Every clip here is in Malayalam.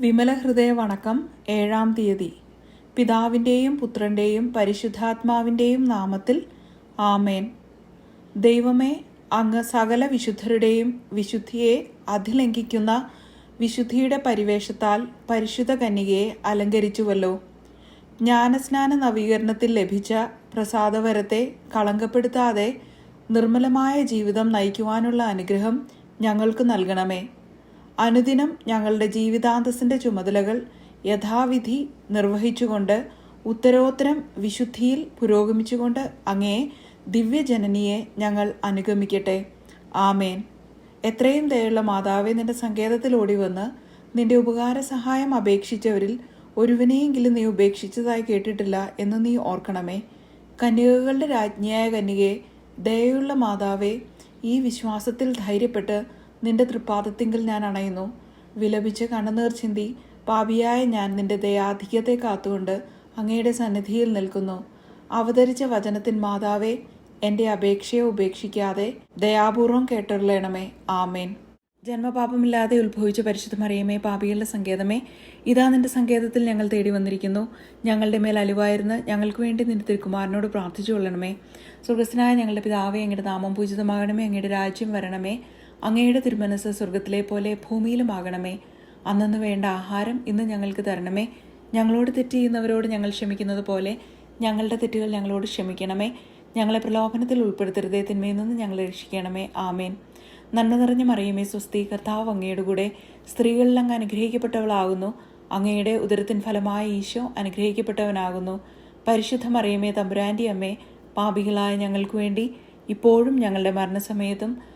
വിമല ഹൃദയ വണക്കം ഏഴാം തീയതി. പിതാവിന്റെയും പുത്രന്റെയും പരിശുദ്ധാത്മാവിന്റെയും നാമത്തിൽ ആമേൻ. ദൈവമേ അങ്ങ് സകല വിശുദ്ധരുടെയും വിശുദ്ധിയെ അതിലംഘിക്കുന്ന വിശുദ്ധിയുടെ പരിവേഷത്താൽ പരിശുദ്ധ കന്യകയെ അലങ്കരിച്ചുവല്ലോ. ജ്ഞാനസ്നാന നവീകരണത്തിൽ ലഭിച്ച പ്രസാദവരത്തെ കളങ്കപ്പെടുത്താതെ നിർമ്മലമായ ജീവിതം നയിക്കുവാനുള്ള അനുഗ്രഹം ഞങ്ങൾക്ക് നൽകണമേ. അനുദിനം ഞങ്ങളുടെ ജീവിതാന്തസ്സിന്റെ ചുമതലകൾ യഥാവിധി നിർവഹിച്ചുകൊണ്ട് ഉത്തരോത്തരം വിശുദ്ധിയിൽ പുരോഗമിച്ചുകൊണ്ട് അങ്ങേ ദിവ്യജനനിയെ ഞങ്ങൾ അനുഗമിക്കട്ടെ. ആമേൻ. എത്രയും ദയുള്ള മാതാവെ നിന്റെ സങ്കേതത്തിൽ ഓടി വന്ന് നിന്റെ ഉപകാര സഹായം അപേക്ഷിച്ചവരിൽ ഒരുവിനെയെങ്കിലും നീ ഉപേക്ഷിച്ചതായി കേട്ടിട്ടില്ല എന്ന് നീ ഓർക്കണമേ. കന്യകകളുടെ രാജ്ഞിയായ കന്യകയെ ദയുള്ള മാതാവേ ഈ വിശ്വാസത്തിൽ ധൈര്യപ്പെട്ട് നിന്റെ തൃപ്പാദത്തിങ്കിൽ ഞാൻ അണയുന്നു. വിലപിച്ച് കണ്ണുനീർ ചിന്തി പാപിയായ ഞാൻ നിന്റെ ദയാധിക്യത്തെ കാത്തുകൊണ്ട് അങ്ങയുടെ സന്നിധിയിൽ നിൽക്കുന്നു. അവതരിച്ച വചനത്തിൻ മാതാവേ എന്റെ അപേക്ഷയെ ഉപേക്ഷിക്കാതെ ദയാപൂർവം കേട്ടൊരുളയണമേ ആമേൻ. ജന്മപാപമില്ലാതെ ഉത്ഭവിച്ച പരിശുദ്ധ മറിയമേ പാപികളുടെ സങ്കേതമേ ഇതാ നിന്റെ സങ്കേതത്തിൽ ഞങ്ങൾ തേടി വന്നിരിക്കുന്നു. ഞങ്ങളുടെ മേൽ അലിവായിരുന്ന് ഞങ്ങൾക്ക് വേണ്ടി നിന്റെ തിരുക്കുമാരനോട് പ്രാർത്ഥിച്ചു കൊള്ളണമേ സ്വർഗസ്നായ ഞങ്ങളുടെ പിതാവേ അങ്ങയുടെ നാമം പൂജിതമാകണമേ അങ്ങയുടെ രാജ്യം വരണമേ. അങ്ങയുടെ തിരുമനസ് സ്വർഗത്തിലെ പോലെ ഭൂമിയിലും ആകണമേ അന്നു വേണ്ട ആഹാരം ഇന്ന് ഞങ്ങൾക്ക് തരണമേ. ഞങ്ങളോട് തെറ്റ് ചെയ്യുന്നവരോട് ഞങ്ങൾ ക്ഷമിക്കുന്നത് പോലെ ഞങ്ങളുടെ തെറ്റുകൾ ഞങ്ങളോട് ക്ഷമിക്കണമേ. ഞങ്ങളെ പ്രലോഭനത്തിൽ ഉൾപ്പെടുത്തരുതേ. തിന്മയിൽ നിന്ന് ഞങ്ങളെ രക്ഷിക്കണമേ. ആമേൻ. നന്മ നിറഞ്ഞ മറിയുമേ സ്വസ്തി കർത്താവ് അങ്ങയുടെ കൂടെ സ്ത്രീകളിൽ അങ്ങ് അനുഗ്രഹിക്കപ്പെട്ടവളാകുന്നു. അങ്ങയുടെ ഉദരത്തിൻ ഫലമായ ഈശോ അനുഗ്രഹിക്കപ്പെട്ടവനാകുന്നു. പരിശുദ്ധ മറിയമേ തമ്പുരാന്റെ അമ്മേ പാപികളായ ഞങ്ങൾക്ക് വേണ്ടി ഇപ്പോഴും ഞങ്ങളുടെ മരണസമയത്തും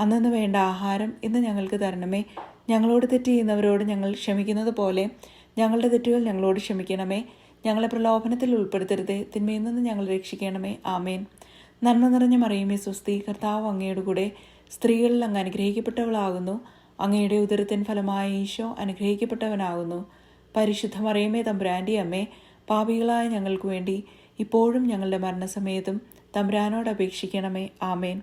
അന്നു വേണ്ട ആഹാരം ഇന്ന് ഞങ്ങൾക്ക് തരണമേ. ഞങ്ങളോട് തെറ്റ് ചെയ്യുന്നവരോട് ഞങ്ങൾ ക്ഷമിക്കുന്നത് പോലെ ഞങ്ങളുടെ തെറ്റുകൾ ഞങ്ങളോട് ക്ഷമിക്കണമേ. ഞങ്ങളെ പ്രലോഭനത്തിൽ ഉൾപ്പെടുത്തരുതേ. തിന്മയിൽ നിന്ന് ഞങ്ങൾ രക്ഷിക്കണമേ. ആമേൻ. നന്മ നിറഞ്ഞ മറിയുമേ സ്വസ്തി കർത്താവ് അങ്ങയുടെ കൂടെ സ്ത്രീകളിൽ അങ്ങ് അനുഗ്രഹിക്കപ്പെട്ടവളാകുന്നു. അങ്ങയുടെ ഉദരത്തിൻ ഫലമായ ഈശോ അനുഗ്രഹിക്കപ്പെട്ടവനാകുന്നു. പരിശുദ്ധ മറിയമേ തമ്പുരാന്റെ അമ്മേ പാപികളായ ഞങ്ങൾക്ക് വേണ്ടി ഇപ്പോഴും ഞങ്ങളുടെ മരണസമയത്തും തമ്പുരാനോട് അപേക്ഷിക്കണമേ. ആമേൻ.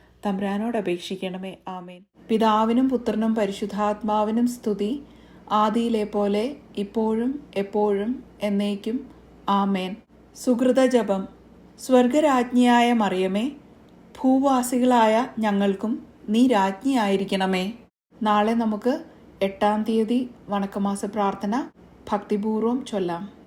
തമ്പുരാനോട് അപേക്ഷിക്കണമേ. ആമേൻ. പിതാവിനും പുത്രനും പരിശുദ്ധാത്മാവിനും സ്തുതി. ആദിയിലെ പോലെ ഇപ്പോഴും എപ്പോഴും എന്നേക്കും. ആമേൻ. സുഹൃത ജപം സ്വർഗരാജ്ഞിയായ മറിയമേ ഭൂവാസികളായ ഞങ്ങൾക്കും നീ രാജ്ഞിയായിരിക്കണമേ. നാളെ നമുക്ക് എട്ടാം തീയതി വണക്കമാസ പ്രാർത്ഥന ഭക്തിപൂർവം ചൊല്ലാം.